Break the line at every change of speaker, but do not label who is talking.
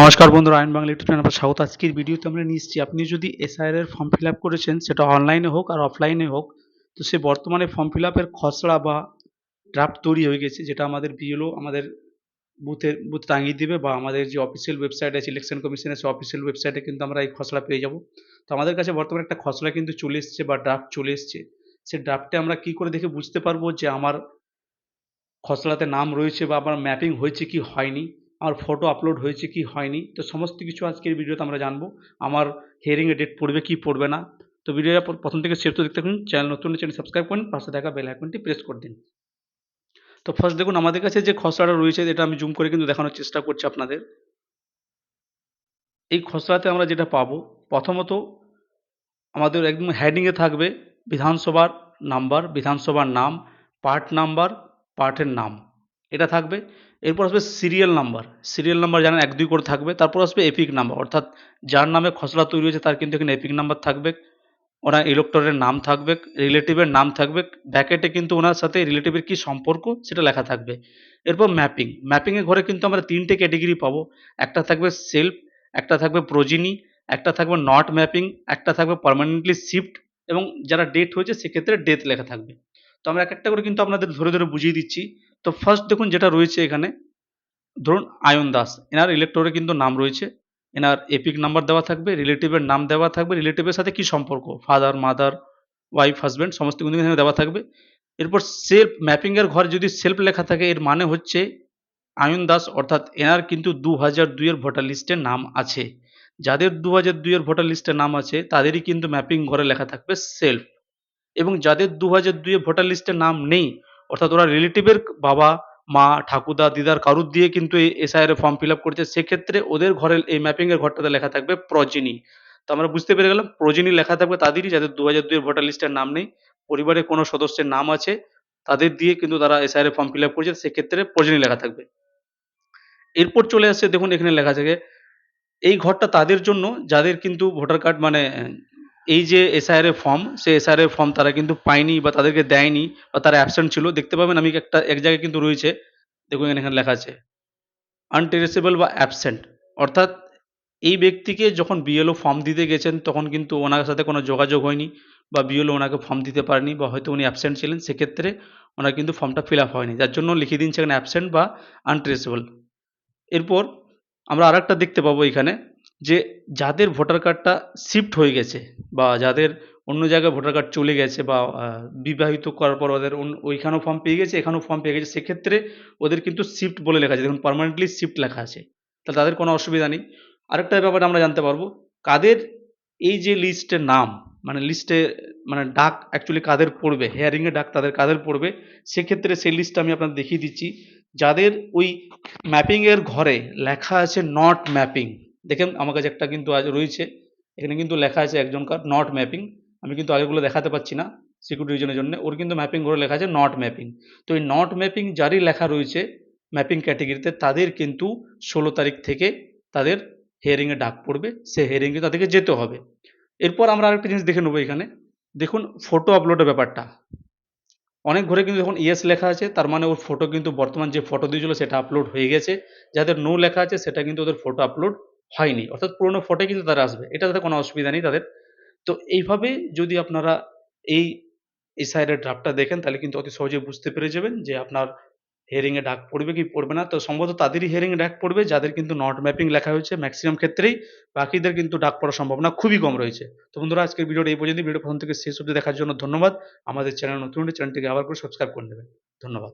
নমস্কার বন্ধুরা আইন বাংলা ইউটিউব চ্যানেলে স্বাগত। আজকের ভিডিওতে আমরা এসেছি, আপনি যদি এসআইআর এর ফর্ম ফিল আপ করেছেন, সেটা অনলাইনে হোক আর অফলাইনে হোক, তো সে বর্তমানে ফর্ম ফিল আপের খসড়া বা ড্রাফট তৈরি হয়ে গেছে, যেটা আমাদের বিএলও আমাদের বুথে বুথ টাঙিয়ে দিবে বা আমাদের যে অফিসিয়াল ওয়েবসাইট আছে ইলেকশন কমিশনের সে অফিসিয়াল ওয়েবসাইটে কিন্তু আমরা এই খসড়া পেয়ে যাব। তো আমাদের কাছে বর্তমানে একটা খসড়া কিন্তু চলে এসছে বা ড্রাফট চলে এসছে। সে ড্রাফটে আমরা কি করে দেখে বুঝতে পারব যে আমার খসড়াতে নাম রয়েছে বা আমার ম্যাপিং হয়েছে কি হয়নি? আমার ফটো আপলোড হয়েছে কি হয়নি। তো সমস্ত কিছু আজকের ভিডিওতে আমরা জানব। আমার হিয়ারিংয়ের ডেট পড়বে কি পড়বে না। তো ভিডিওটা প্র- প্রথম থেকে শেষ তো দেখতে থাকুন। চ্যানেল নতুন চ্যানেল সাবস্ক্রাইব করুন। পাশে থাকা বেল আইকনটি প্রেস করে দিন। তো ফার্স্ট দেখুন, আমাদের কাছে যে খসড়াটা রয়েছে এটা আমি জুম করে কিন্তু দেখানোর চেষ্টা করছি আপনাদের। এই খসড়াতে আমরা যেটা পাবো, প্রথমত আমাদের একদম হেডিংয়ে থাকবে বিধানসভার নাম্বার বিধানসভার নাম পার্ট নাম্বার পার্টের নাম। এটা থাকবে। এরপর আসবে সিরিয়াল নাম্বার সিরিয়াল নাম্বার জানেন এক দুই করে থাকবে। তারপর আসবে এপিক নাম্বার অর্থাৎ যার নামে খসড়া তৈরি হয়েছে, তার কিন্তু এখানে এপিক নাম্বার থাকবে। ওনার ইলেক্টরের নাম থাকবে রিলেটিভের নাম থাকবে। ব্যাকেটে কিন্তু ওনার সাথে রিলেটিভের কি সম্পর্ক, সেটা লেখা থাকবে। এরপর ম্যাপিং ম্যাপিংয়ের ঘরে কিন্তু আমরা তিনটে ক্যাটেগরি পাবো। একটা থাকবে সেলফ একটা থাকবে প্রোজিনি একটা থাকবে নট ম্যাপিং একটা থাকবে পার্মানেন্টলি শিফট এবং যারা ডেট হয়েছে, সেক্ষেত্রে ডেথ লেখা থাকবে। তো আমরা এক একটা করে কিন্তু আপনাদের ধরে ধরে বুঝিয়ে দিচ্ছি। তো ফার্স্ট দেখুন যেটা রয়েছে এখানে, ধরুন আয়ন দাস, এনার ইলেক্টরে কিন্তু নাম রয়েছে, এনার এপিক নাম্বার দেওয়া থাকবে রিলেটিভের নাম দেওয়া থাকবে রিলেটিভের সাথে কি সম্পর্ক? ফাদার মাদার ওয়াইফ হাজব্যান্ড সমস্ত কিন্তু এখানে দেওয়া থাকবে। এরপর সেলফ ম্যাপিংয়ের ঘর যদি সেলফ লেখা থাকে, এর মানে হচ্ছে আয়ন দাস, অর্থাৎ এনার কিন্তু দু হাজার দুইয়ের ভোটার লিস্টে নাম আছে। যাদের দু হাজার দুইয়ের ভোটার লিস্টে নাম আছে, তাদেরই কিন্তু ম্যাপিং ঘরে লেখা থাকবে সেলফ এবং যাদের দু হাজার দুইয়ে ভোটার লিস্টে নাম নেই অর্থাৎ ওরা রিলেটিভের বাবা, মা, ঠাকুরদা, দিদার কারুর দিয়ে কিন্তু এই এসআইআর ফর্ম ফিল আপ করছে। সেক্ষেত্রে ওদের ঘরের, এই ম্যাপিং এর ঘরটাতে লেখা থাকবে প্রজিনি তো আমরা বুঝতে পেরে গেলাম প্রজিনি লেখা থাকবে তাদেরই, যাদের দু হাজার দুইয়ের ভোটার লিস্টের নাম নেই। পরিবারের কোনো সদস্যের নাম আছে, তাদের দিয়ে কিন্তু তারা এসআইআর ফর্ম ফিল আপ করছে। সেক্ষেত্রে প্রজিনি লেখা থাকবে। এরপর চলে আসছে, দেখুন এখানে লেখা থাকে, এই ঘরটা তাদের জন্য, যাদের কিন্তু ভোটার কার্ড মানে এই যে এসআইআর এর ফর্ম সে এসআইআর এর ফর্ম তারা কিন্তু পায়নি বা তাদেরকে দেয়নি বা তারা অ্যাবসেন্ট ছিল। দেখতে পাবেন আমি একটা, এক জায়গায় কিন্তু রয়েছে। দেখুন এখানে এখানে লেখা আছে। আনটেরেসেবল বা অ্যাবসেন্ট অর্থাৎ এই ব্যক্তিকে যখন বিএলও ফর্ম দিতে গেছেন, তখন কিন্তু ওনার সাথে কোনো যোগাযোগ হয়নি বা বিএলও ওনাকে ফর্ম দিতে পারেনি বা হয়তো উনি অ্যাবসেন্ট ছিলেন। সেক্ষেত্রে ওনার কিন্তু ফর্মটা ফিল আপ হয়নি। যার জন্য লিখে দিন সেখানে অ্যাবসেন্ট বা আনট্রেসেবল এরপর আমরা আরেকটা দেখতে পাবো এখানে। যে যাদের ভোটার কার্ডটা শিফট হয়ে গেছে বা যাদের অন্য জায়গায় ভোটার কার্ড চলে গেছে বা বিবাহিত করার পর ওদের ওইখানেও ফর্ম পেয়ে গেছে, এখানেও ফর্ম পেয়ে গেছে, সেক্ষেত্রে ওদের কিন্তু শিফট বলে লেখা আছে। দেখুন পার্মানেন্টলি শিফট লেখা আছে। তাহলে তাদের কোনো অসুবিধা নেই। আরেকটা ব্যাপারে আমরা জানতে পারব, কাদের এই যে লিস্টের নাম মানে লিস্টে মানে ডাক অ্যাকচুয়ালি কাদের পড়বে হেয়ারিংয়ে ডাক তাদের কাদের পড়বে, সেক্ষেত্রে সেই লিস্টটা আমি আপনাদের দেখিয়ে দিচ্ছি। যাদের ওই ম্যাপিংয়ের ঘরে লেখা আছে নট ম্যাপিং দেখেন আমার কাছে একটা কিন্তু আজ রয়েছে। এখানে কিন্তু লেখা আছে একজনকার নট ম্যাপিং আমি কিন্তু আগেগুলো দেখাতে পাচ্ছি না সিকিউরিটি রিজনের জন্য। ওর কিন্তু ম্যাপিং করে লেখা আছে নট ম্যাপিং তো এই নট ম্যাপিং যারই লেখা রয়েছে ম্যাপিং ক্যাটেগরিতে তাদের কিন্তু ষোলো তারিখ থেকে তাদের হিয়ারিংয়ে ডাক পড়বে। সে হিয়ারিংয়ে তাদেরকে যেতে হবে। এরপর আমরা আরেকটা জিনিস দেখে নেব এখানে। দেখুন ফটো আপলোডের ব্যাপারটা। অনেক ঘরে কিন্তু যখন ইয়েস লেখা আছে, তার মানে ওর ফটো কিন্তু বর্তমান যে ফটো দিয়েছিল সেটা আপলোড হয়ে গেছে। যাদের নো লেখা আছে, সেটা কিন্তু ওদের ফটো আপলোড হয়নি। অর্থাৎ পুরোনো ফটো কিন্তু তারা আসবে। এটা তাদের কোনো অসুবিধা নেই তাদের। তো এইভাবে যদি আপনারা এই এসআইআর ড্রাফটটা দেখেন, তাহলে কিন্তু অতি সহজে বুঝতে পেরে যাবেন যে আপনার হিয়ারিংয়ে ডাক পড়বে কি পড়বে না। তো সম্ভবত তাদেরই হিয়ারিংয়ে ডাক পড়বে, যাদের কিন্তু নট ম্যাপিং লেখা হয়েছে ম্যাক্সিমাম ক্ষেত্রেই। বাকিদের কিন্তু ডাক পড়ার সম্ভাবনা খুবই কম রয়েছে। তো বন্ধুরা, আজকের ভিডিওটা এই পর্যন্ত ভিডিও প্রথম থেকে শেষ অবধি দেখার জন্য ধন্যবাদ। আমাদের চ্যানেল নতুন চ্যানেলটিকে আবার করে সাবস্ক্রাইব করে নেবেন। ধন্যবাদ।